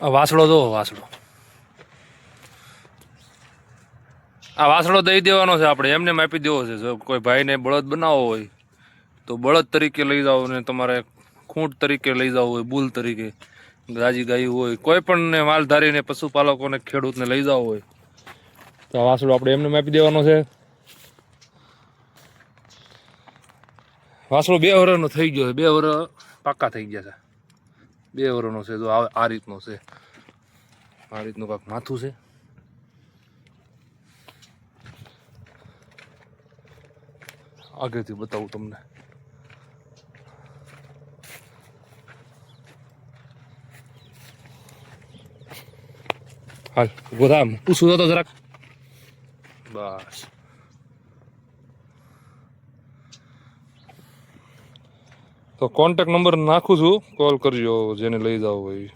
વાસળો દો વાસળો. આ વાસળો દઈ દેવાનો છે આપણે, એમને માપી દેવો છે. જો કોઈ ભાઈને બળદ બનાવવો હોય, તો બળદ તરીકે લઈ જાઓ ને તમારે ખૂંટ તરીકે લઈ જાવ હોય, બુલ તરીકે. રાજી ગાયું હોય, કોઈ પણ માલધારીને, પશુપાલકોને, ખેડૂતને લઈ જાવ હોય, તો આ વાસળો આપણે એમને માપી દેવાનો છે. વાસળો બે વર્ષનો થઈ ગયો છે, બે વર્ષ પાક્કા થઈ ગયા છે. બે વર્ષનો છે, જો આ રીતનો છે. આ રીતનું કાંક માથું છે. આગળથી બતાવું તમને. હાલ થા પૂછું તો જરાક. બસ. તો કોન્ટેક નંબર નાખું છું. કોલ કરજો જેને લઈ જાવ હોય.